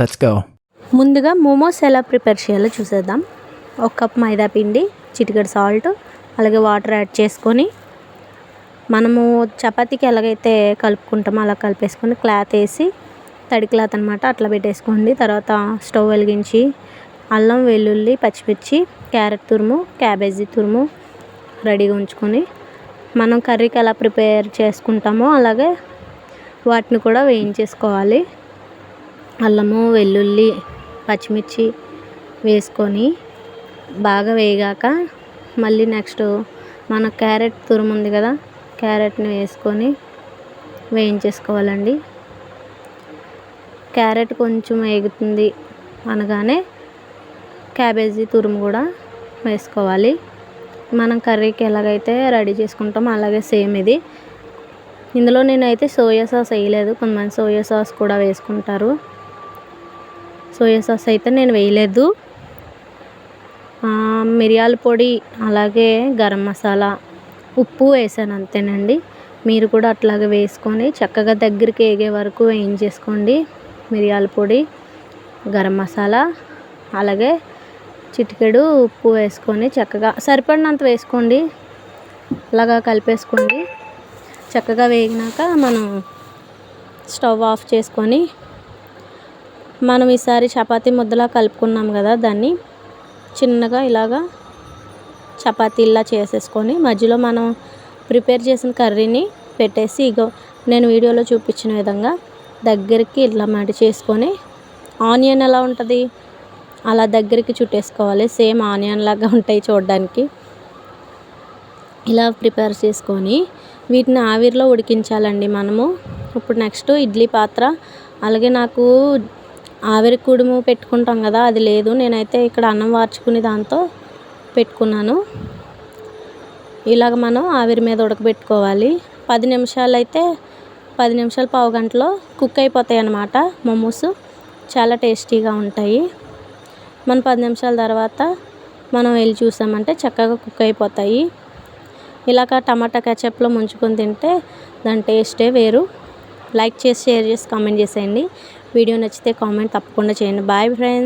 Let's go ముందుగా మోమోస్ ఎలా prepare చేయాలో చూసేద్దాం. ఒక కప్ మైదా పిండి చిటికెడు సాల్ట్ అలాగే వాటర్ యాడ్ చేసుకొని మనము చపాతీకి ఎలాగైతే కలుపుకుంటామో అలా కలిపేసుకొని క్లాత్ వేసి తడి క్లాత్ అనమాట అట్లా పెట్టేసుకోండి. తర్వాత స్టవ్ వెలిగించి అల్లం వెల్లుల్లి పచ్చిమిర్చి క్యారెట్ తురుము క్యాబేజీ తురుము రెడీగా ఉంచుకొని మనం కర్రీకి ఎలా ప్రిపేర్ చేసుకుంటామో అలాగే వాటిని కూడా వేయించేసుకోవాలి. అల్లము వెల్లుల్లి పచ్చిమిర్చి వేసుకొని బాగా వేగాక మళ్ళీ నెక్స్ట్ మన క్యారెట్ తురుము ఉంది కదా క్యారెట్ని వేసుకొని వేయించేసుకోవాలండి. క్యారెట్ కొంచెం వేగుతుంది అనగానే క్యాబేజీ తురుము కూడా వేసుకోవాలి. మనం కర్రీకి ఎలాగైతే రెడీ చేసుకుంటామో అలాగే సేమ్ ఇది. ఇందులో నేనైతే సోయా సాస్ వేయలేదు కొంతమంది సోయా సాస్ కూడా వేసుకుంటారు. సోయా సాస్ అయితే నేను వేయలేదు. మిరియాల పొడి అలాగే గరం మసాలా ఉప్పు వేసాను అంతేనండి. మీరు కూడా అట్లాగే వేసుకొని చక్కగా దగ్గరికి వేగే వరకు వేయించేసుకోండి. మిరియాల పొడి గరం మసాలా అలాగే చిటికెడు ఉప్పు వేసుకొని చక్కగా సరిపడినంత వేసుకోండి. అలాగా కలిపేసుకోండి. చక్కగా వేగినాక మనం స్టవ్ ఆఫ్ చేసుకొని మనం ఈసారి చపాతీ ముద్దలా కలుపుకున్నాం కదా దాన్ని. చిన్నగా ఇలాగా చపాతీలా చేసేసుకొని మధ్యలో మనం ప్రిపేర్ చేసిన కర్రీని పెట్టేసి ఇగో నేను వీడియోలో చూపించిన విధంగా దగ్గరికి ఇట్లా మడి చేసుకొని ఆనియన్ ఎలా ఉంటుంది? అలా దగ్గరికి చుట్టేసుకోవాలి. సేమ్ ఆనియన్ లాగా ఉంటాయి చూడడానికి. ఇలా ప్రిపేర్ చేసుకొని వీటిని ఆవిరిలో ఉడికించాలండి మనము. ఇప్పుడు నెక్స్ట్ ఇడ్లీ పాత్ర. అలాగే నాకు ఆవిరి కుడుము పెట్టుకుంటాం కదా అది లేదు. నేనైతే ఇక్కడ అన్నం వార్చుకునే దాంతో పెట్టుకున్నాను. ఇలాగ మనం ఆవిరి మీద ఉడకబెట్టుకోవాలి. పది నిమిషాలు అయితే పది నిమిషాలు పావు గంటలో కుక్ అయిపోతాయి అన్నమాట మోమోస్. చాలా టేస్టీగా ఉంటాయి. మనం పది నిమిషాల తర్వాత మనం వెళ్ళి చూసామంటే చక్కగా కుక్ అయిపోతాయి. ఇలాగ టమాటా కెచప్లో ముంచుకొని తింటే దాని టేస్టే వేరు. లైక్ చేసి షేర్ చేసి కామెంట్ చేసేయండి. వీడియో నచ్చితే కామెంట్ తప్పకుండా చేయండి. Bye friends